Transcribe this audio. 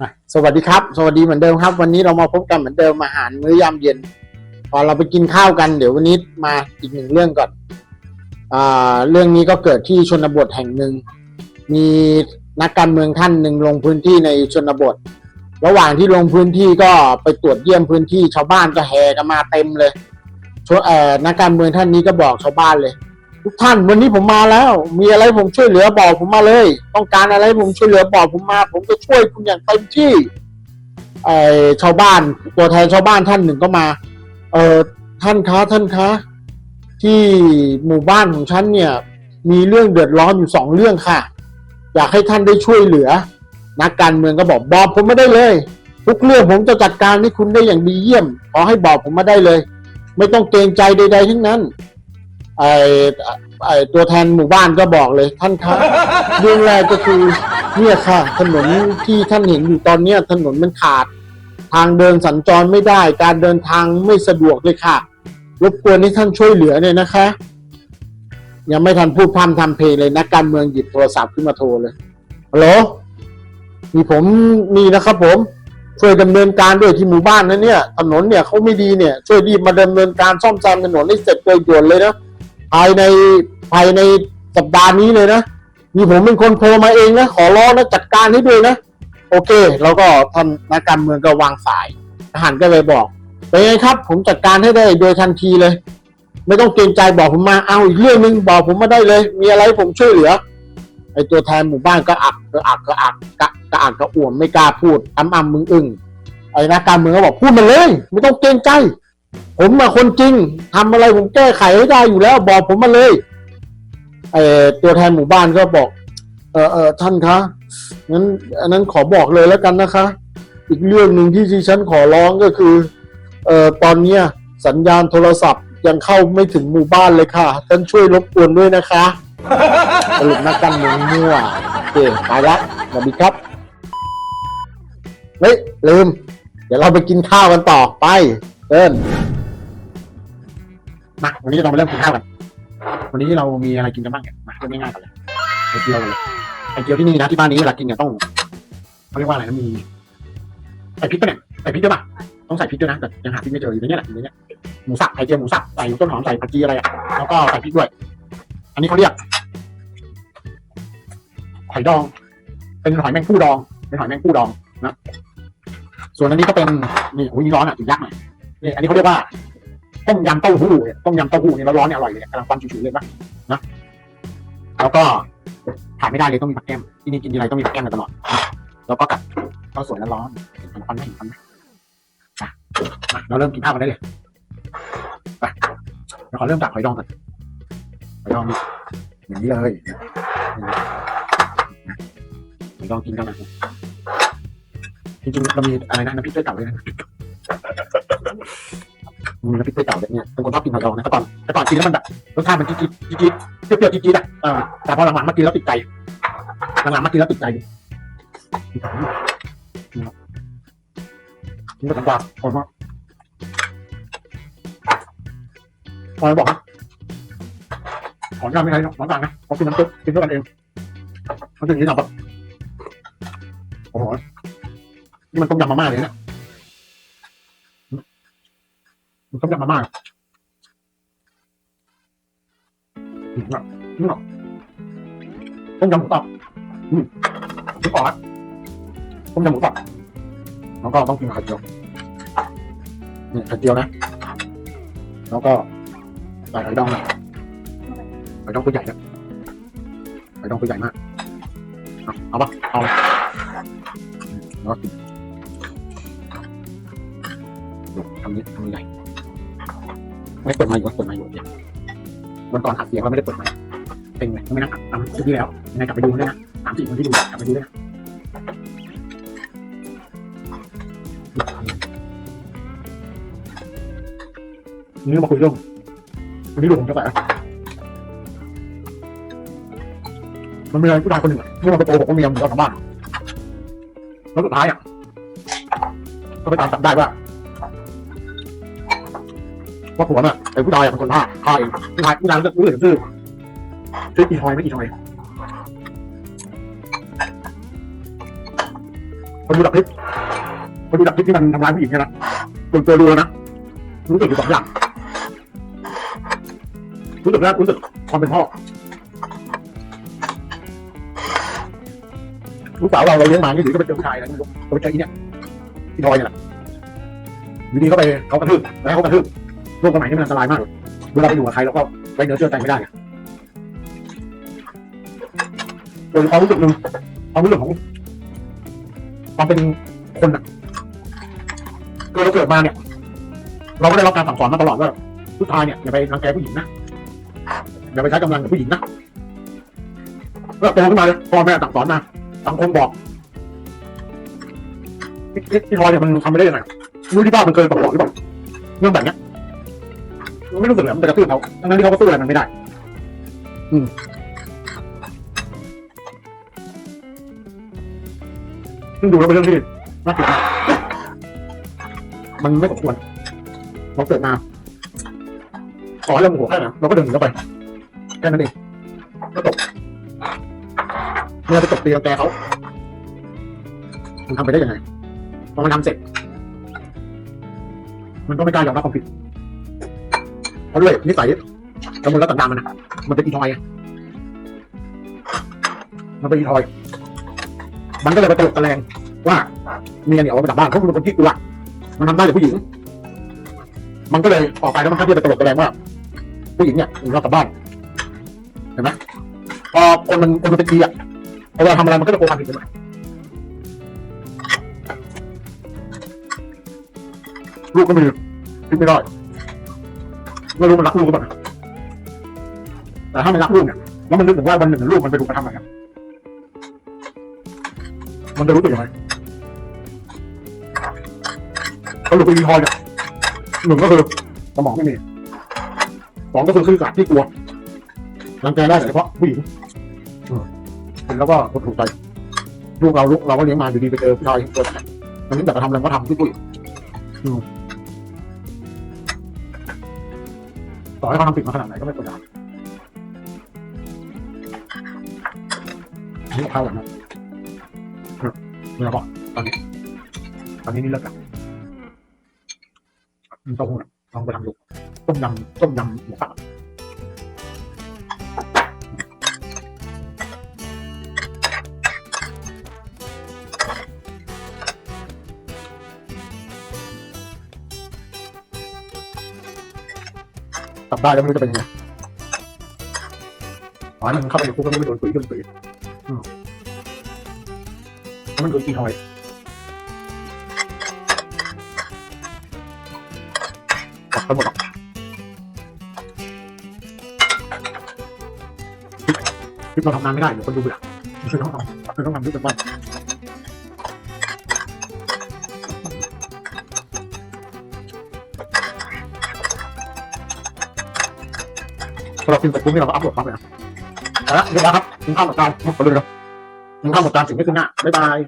อะสวัสดีครับ สวัสดีเหมือนเดิมครับ วันนี้เรามาพบกันเหมือนเดิมอาหารมื้อยามเย็น พอเราไปกินข้าวกันเดี๋ยววันนี้มาอีกหนึ่งเรื่องก่อนอ่าเรื่องนี้ก็เกิดที่ชนบทแห่งหนึ่ง มีนักการเมืองท่านหนึ่งลงพื้นที่ในชนบท ระหว่างที่ลงพื้นที่ก็ไปตรวจเยี่ยมพื้นที่ชาวบ้านก็แห่กันมาเต็มเลยชวเอ่อนักการเมืองท่านนี้ก็บอกชาวบ้านเลย ทุกท่านวันนี้ผมมาแล้ว มีอะไรผมช่วยเหลือบอกผมมาเลย ต้องการอะไรผมช่วยเหลือบอกผมมา ผมจะช่วยคุณอย่างเต็มที่ไอชาวบ้านตัวแทนชาวบ้านท่านหนึ่งก็มา เออท่านคะท่านคะ ที่หมู่บ้านของฉันเนี่ย มีเรื่องเดือดร้อนอยู่สองเรื่องค่ะ อยากให้ท่านได้ช่วยเหลือ นักการเมืองก็บอกบอกผมไม่ได้เลย ทุกเรื่องผมจะจัดการให้คุณได้อย่างดีเยี่ยม ขอให้บอกผมมาได้เลย ไม่ต้องเกรงใจใด ๆ ทั้งนั้น ไอไอตัวแทนหมู่บ้านก็บอกเลยท่านครับเรื่องแรกก็คือเนี่ยค่ะ ถนนที่ท่านเห็นอยู่ตอนเนี้ยถนนมันขาด ทางเดินสัญจรไม่ได้ การเดินทางไม่สะดวกเลยค่ะรบกวนให้ท่านช่วยเหลือเนี่ยนะคะ ยังไม่ทันพูดพร่ำทำเพลงเลยนักการเมืองหยิบโทรศัพท์ขึ้นมาโทรเลยฮัลโหลมีผมมีนะครับผมช่วยดำเนินการด้วยที่หมู่บ้านนะเนี่ยถนนเนี่ยเขาไม่ดีเนี่ยช่วยรีบมาดำเนินการซ่อมแซมถนนให้เสร็จโดยด่วนเลยนะ ภายในภายในสัปดาห์นี้เลยนะมีผมเป็นคนโทรมาเองนะขอร้องนะจัดการให้ด้วยนะ โอเค แล้วก็ท่านนักการเมืองก็วางสายทหารก็เลยบอกเป็นไงครับ ผมจัดการให้ได้โดยทันทีเลย ไม่ต้องเกรงใจบอกผมมาเอาอีกเรื่องหนึ่งบอกผมมาได้เลย มีอะไรผมช่วยเหลือไอตัวแทนหมู่บ้านก็อักก็อักก็อักกะกะอักกระอ่วมไม่กล้าพูดอ้ำอ้ำมึงอึ้งไอ้นักการเมืองก็บอกพูดมาเลย ไม่ต้องเกรงใจ ผมมาคนจริงทำอะไรผมแก้ไขให้ได้อยู่แล้ว บอกผมมาเลยไอตัวแทนหมู่บ้านก็บอก เออเออท่านคะงั้นอันนั้นขอบอกเลยแล้วกันนะคะ อีกเรื่องหนึ่งที่ดิฉันขอร้องก็คือ เอ่อตอนเนี้ยสัญญาณโทรศัพท์ยังเข้าไม่ถึงหมู่บ้านเลยค่ะ ท่านช่วยรบกวนด้วยนะคะสรุปนักการเมืองมั่วโอเคไปละสวัสดีครับเฮ้ยลืม เดี๋ยวเราไปกินข้าวกันต่อไปเดิน มาวันนี้เรามาเริ่มกินข้าวกัน วันนี้เรามีอะไรกินกันบ้างเนี่ยมาเริ่มง่ายๆกันเลยไข่เจียวกันเลยไข่เจียวที่นี่นะที่บ้านนี้เวลากินเนี่ยต้องเขาเรียกว่าอะไรนะมีใส่พริกปะเนี่ยใส่พริกด้วยปะต้องใส่พริกด้วยนะแต่ยังหาพริกไม่เจออยู่ในเนี้แหละอยู่ในเนี้ยหมูสับไข่เจียวหมูสับใส่ต้นหอมใส่ผักชีอะไรอะแล้วก็ใส่พริกด้วย อันนี้เขาเรียกหอยดอง เป็นหอยแมงผู้ดองเป็นหอยแมงผู้ดองนะส่วนอันนี้ก็เป็นนี่โอ้ยร้อนอะถึงยักหน่อยนี่อันนี้เขาเรียกว่า ต้มยำเต้าหู้เนี่ยต้มยำเต้าหู้เนี่ยร้อนๆเนี่ยอร่อยเลยเนี่ยกำลังควันฉุยๆเลยนะนะแล้วก็ขาดไม่ได้เลยต้องมีผักแก้มที่นี่กินทีไรต้องมีผักแก้มตลอดแล้วก็กับข้าวสวยร้อนๆเห็นควันไหมเห็นควันไหมอะมาเราเริ่มกินข้าวกันได้เลยไปเดี๋ยวขอเริ่มจากหอยดองก่อนหอยดองอย่างนี้เลยหอยดองกินกันนะจริงๆเรามีอะไรนะน้ำพริกเต้ยเก่าด้วยนะ น้ำพริกเต้เก่าแบบเนี้ยเป็นคนชอบกินหอยดองนะแต่ก่อนแต่ก่อนกินแล้วมันแบบรสชาติมันจี๊ดๆจี๊ดเปรี้ยวๆจี๊ดอะแต่พอหลังๆมากินแล้วติดใจหลังๆมากินแล้วติดใจนี่ก็ตังกวาคนมากพอบอกนะขออนุญาตไม่ใช่น้องต่างนะเขากินน้ำซุปกินด้วยกันเองเขาถึงนี้ทำแบบโอ้โหนี่มันต้มยำมาม่าเลยเนี่ ยมันต้มยำมาม่าอืมอะอืมอะต้มยำหมูสับอืมนี่ก่อนนะต้มยำหมูสับแล้วก็ต้องกินไข่เจียวนี่ไข่เจียวนะ แล้วก็ใส่หอยดองนะหอยดองตัวใหญ่นะหอยดองตัวใหญ่มาก เอาเอาปะเอาเลยแล้วก็กินดูทำนี้ทำนี้ใหญ่ ไม่เปิดไมาอยู่เปิดไมาอยู่เนี่ยวันก่อนอัดเสียงเราไม่ได้เปิดไมาเป็นไงไม่นั่งอัดตามคลิปที่แล้วยังไงกลับไปดูด้วยนะสามสี่คนที่ดูกลับไปดูด้วยนะนี่มาคุยเรื่องวันนี้ดูผมจะใส่ะมันมีอะไรผู้ชายคนหนึ่งอะที่มันไปโกหกว่าเมียมันจะกลับบ้านแล้วสุดท้ายอะก็ไปตามจับได้ว่า ว่าผัวน่ะไอ้ผู้ชายเป็นคนฆ่าฆ่าเองผู้ชายผู้ชายรู้สึกซื่อชื่ออีทอยไม่อีทอยพอดูจากคลิปพอดูจากคลิปที่มันทำร้ายผู้หญิงเนี่ยนะส่วนตัวดูแล้วนะรู้สึกอยู่สองอย่างรู้สึกแรกรู้สึกความเป็นพ่อลูกสาวเราเราเลี้ยงมานี่ถือก็ไปเจอชายอะไรไม่รู้ก็ไปเจออีเนี่ยที่ทอยเนี่ยแหละอยู่ดีเขาไปเขากระทืบแล้วเขากระทืบ โลกสมัยนี้มันอันตรายมากเลยเวลาไปอยู่กับใครเราก็ไว้เนื้อเชื่อใจไม่ได้โดยความรู้สึกหนึ่งความรู้สึกของความเป็นคนอะคือเราเกิดมาเนี่ย เราก็ได้รับการสั่งสอนมาตลอดว่าผู้ชายเนี่ยอย่าไปรังแกผู้หญิงนะอย่าไปใช้กำลังกับผู้หญิงนะเมื่อโตขึ้นมาพ่อแม่สั่งสอนมาสังคมบอกที่ทอยเนี่ยมันทำไม่ได้ยังไงรู้ที่บ้านมันเคยบอกหรือเปล่าเรื่องแบบเนี้ย มันไม่รู้สึกเลยมันจะกระตือเขาทั้งนั้นที่เขาก็สู้อะไรมันไม่ได้ อืมซึ่งดูแล้วเป็นเรื่องที่น่าเกลียดมากมันไม่สมควรเราเกิดมาขอให้เราโมโหแค่ไหนเราก็เดินหนีเข้าไปแค่นั้นเองก็จบเมื่อไปตบตีรังแกเขามันทำไปได้ยังไงพอมันทำเสร็จ มันก็ไม่กล้ายอมรับความผิด ราะด้วยนิสัยกำมลรัตนดามันนะมันเป็นอีทอยไงมันเป็นอีทอย มันก็เลยไปตลกตะแลงว่าเมียเนี่ยเอาไปจากบ้านเขาเป็นคนที่กลัวมันทำได้แต่ผู้หญิง มันก็เลยออกไปแล้วมันก็ที่ไปตลกตะแลงว่า ผู้หญิงเนี่ยเรากลับบ้านเห็นไหมพอคนมันคนมันเป็นดีอะพอเวลาทำอะไรมันก็จะโกงความผิดไปหมดลูกก็ไมีคิดไม่ได้ ไม่รู้มันรักลูกหรือเปล่าแต่ถ้ามันรักลูกเนี่ยแล้วมันนึกถึงว่าวันหนึ่งลูกมันไปถูกกระทำอะไรเนี่ยมันจะรู้สึกยังไงสรุปเป็นอีทอยเนี่ยหนึ่งก็คือสมองไม่มีสองก็คือคือการที่กลัวรังแกได้แต่เฉพาะผู้หญิงเห็นแล้วก็ถูกใจลูกเราลูกเราก็เลี้ยงมาอยู่ดีไปเจอผู้ชายตัวนั้นมันนึกอยากจะทำอะไรก็ทำที่ผู้หญิง ต่อให้เขาทำผิดมาขนาดไหนก็ไม่ควรทำนี่ข้าวแบบนั้นเนี่ยก็ตอนนี้ตอนนี้นี่เลิกแล้วอืมเต้าหู้น่ะลองไปทำดูต้มยำต้มยำหมูสับ กลับได้แล้วไม่รู้จะเป็นยังไงอ๋อมันเข้าไปในคุกแล้วมันไม่โดนตุ๋ยขึ้นตุ๋ยอือมันโดนตีหอยกลับไปหมดหรอกคลิปเราทำงานไม่ได้เดี๋ยวคนดูเบื่อคือต้องทำคือต้องทำทุกวัน พอเรากินเสร็จปุ๊บนี่เราก็อัพโหลดปั๊บเลยนะเอาละเรียบร้อยครับกินข้าวหมดการหมดเลยนะกินข้าวหมดการถึงไม่ขึ้นหน้าบ๊ายบาย